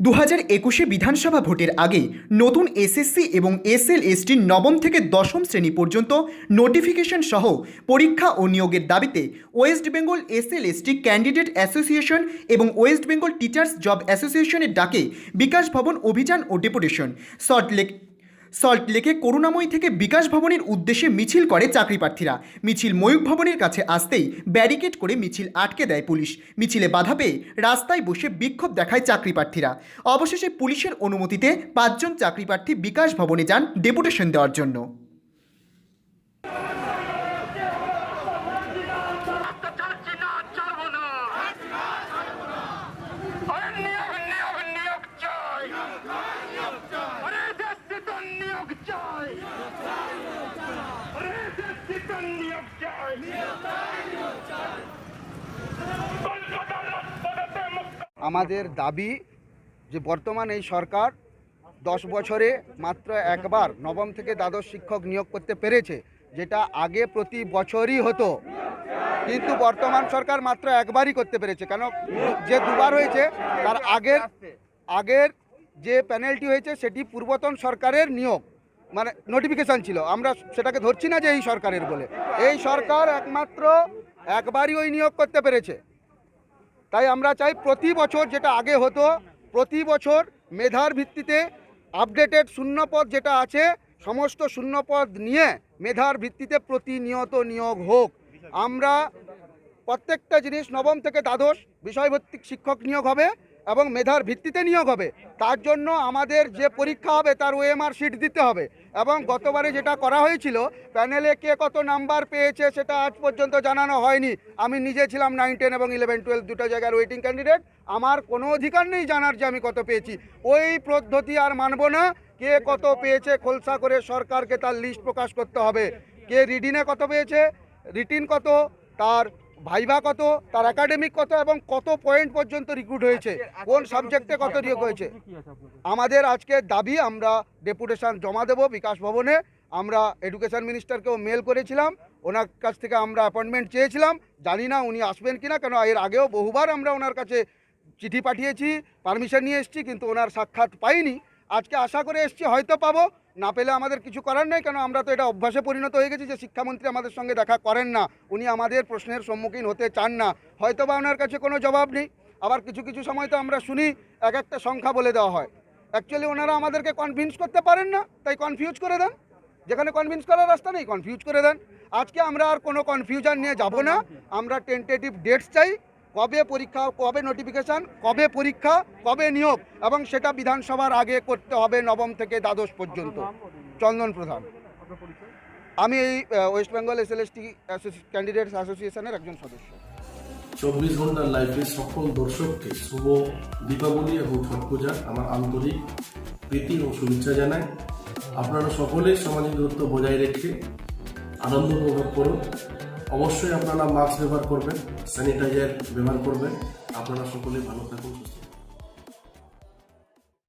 দু হাজার একুশে বিধানসভা ভোটের আগে নতুন এসএসসি এবং এসএল এসটির নবম থেকে দশম শ্রেণি পর্যন্ত নোটিফিকেশন সহ পরীক্ষা ও নিয়োগের দাবিতে West Bengal SL ST candidate association এবং ওয়েস্ট বেঙ্গল টিচার্স জব অ্যাসোসিয়েশনের ডাকে বিকাশ ভবন অভিযান ও ডেপুটেশন। সল্টলেক সল্ট লেকে করুণাময়ী থেকে বিকাশ ভবনের উদ্দেশ্যে মিছিল করে চাকরি প্রার্থীরা মিছিল ময়ূক ভবনের কাছে আসতেই ব্যারিকেড করে মিছিল আটকে দেয় পুলিশ। মিছিলে বাধা পেয়ে রাস্তায় বসে বিক্ষোভ দেখায় চাকরি প্রার্থীরা অবশেষে পুলিশের অনুমতিতে পাঁচজন চাকরি প্রার্থী বিকাশ ভবনে যান ডেপুটেশন দেওয়ার জন্য চাচ্ছি না ছাড়বো না আরে নিয়োগ নিয়োগ নিয়োগ চাই আরে দেশিত নিয়োগ চাই আরে দেশিত নিয়োগ চাই কলকাতার রাজপথে মুক্ত আমাদের দাবি যে বর্তমান এই সরকার দশ বছরে মাত্র একবার নবম থেকে দ্বাদশ শিক্ষক নিয়োগ করতে পেরেছে, যেটা আগে প্রতি বছরই হতো। কিন্তু বর্তমান সরকার মাত্র একবারই করতে পেরেছে, কেন যে দুবার হয়েছে, তার আগের আগের যে প্যানেলটি হয়েছে, সেটি পূর্বতন সরকারের নিয়োগ। মানে নোটিফিকেশান ছিল। আমরা সেটাকে ধরছি না যে এই সরকারের বলে। এই সরকার একমাত্র একবারই ওই নিয়োগ করতে পেরেছে। তাই আমরা চাই প্রতি বছর যেটা আগে হতো, প্রতি বছর মেধার ভিত্তিতে আপডেটেড শূন্যপদ যেটা আছে, সমস্ত শূন্যপদ নিয়ে মেধার ভিত্তিতে প্রতিনিয়ত নিয়োগ হোক। আমরা প্রত্যেকটা জিনিস নবম থেকে দ্বাদশ বিষয়ভিত্তিক শিক্ষক নিয়োগ হবে। এবং মেধার ভিত্তিতে নিয়োগ হবে। তার জন্য আমাদের যে পরীক্ষা হবে, তার ওএমআর শিট দিতে হবে। এবং গতবারে যেটা করা হয়েছিল, প্যানেলে কে কত নাম্বার পেয়েছে সেটা আজ পর্যন্ত জানানো হয়নি। আমি নিজে ছিলাম নাইন টেন এবং ইলেভেন টুয়েলভ দুটো জায়গার ওয়েটিং ক্যান্ডিডেট আমার কোনো অধিকার নেই জানার যে আমি কত পেয়েছি। ওই পদ্ধতি আর মানব না। কে কত পেয়েছে খোলসা করে সরকারকে তার লিস্ট প্রকাশ করতে হবে। কে রিডিনে কত পেয়েছে? রিটিন কত? তার ভাইভা কত তার একাডেমিক কত এবং কত পয়েন্ট পর্যন্ত রিক্রুট হয়েছে কোন সাবজেক্টে কত নিয়োগ হয়েছে? আমাদের আজকে দাবি আমরা ডেপুটেশন জমা দেব বিকাশ ভবনে। আমরা এডুকেশন মিনিস্টারকেও মেল করেছিলাম ওনার কাছ থেকে আমরা অ্যাপয়েন্টমেন্ট চেয়েছিলাম। জানি না উনি আসবেন কিনা কেন এর আগেও বহুবার আমরা ওনার কাছে চিঠি পাঠিয়েছি পারমিশন নিয়ে এসেছি কিন্তু ওনার সাক্ষাৎ পাইনি। আজকে আশা করে এসেছি, হয়তো পাবো। না পেলে আমাদের কিছু করার নেই, কেন আমরা তো এটা অভ্যাসে পরিণত হয়ে গেছি যে শিক্ষামন্ত্রী আমাদের সঙ্গে দেখা করেন না। উনি আমাদের প্রশ্নের সম্মুখীন হতে চান না। হয়তো বা ওনার কাছে কোনো জবাব নেই। আবার কিছু কিছু সময় তো আমরা শুনি, এক একটা সংখ্যা বলে দেওয়া হয়। অ্যাকচুয়ালি ওনারা আমাদেরকে কনভিন্স করতে পারেন না, তাই কনফিউজ করে দেন। যেখানে কনভিন্স করার রাস্তা নেই কনফিউজ করে দেন। আজকে আমরা আর কোনো কনফিউশন নিয়ে যাব না। আমরা টেন্টেটিভ ডেটস চাই। কবে পরীক্ষা কবে নোটিফিকেশান কবে পরীক্ষা কবে নিয়োগ এবং সেটা বিধানসভার আগে করতে হবে নবম থেকে দ্বাদশ পর্যন্ত। চন্দন প্রধান। আমি এই West Bengal S L S T candidates অ্যাসোসিয়েশনের একজন সদস্য। চব্বিশ ঘণ্টার লাইফের সকল দর্শককে শুভ দীপাবলি এবং ছট পূজার আমার আন্তরিক প্রীতি ও শুভেচ্ছা জানাই। আপনারা সকলে সামাজিক দূরত্ব বজায় রেখে আনন্দ উপভোগ করুন। অবশ্যই আপনারা মাস্ক ব্যবহার করবেন স্যানিটাইজার ব্যবহার করবেন আপনারা সকলে ভালো থাকুন সুস্থ।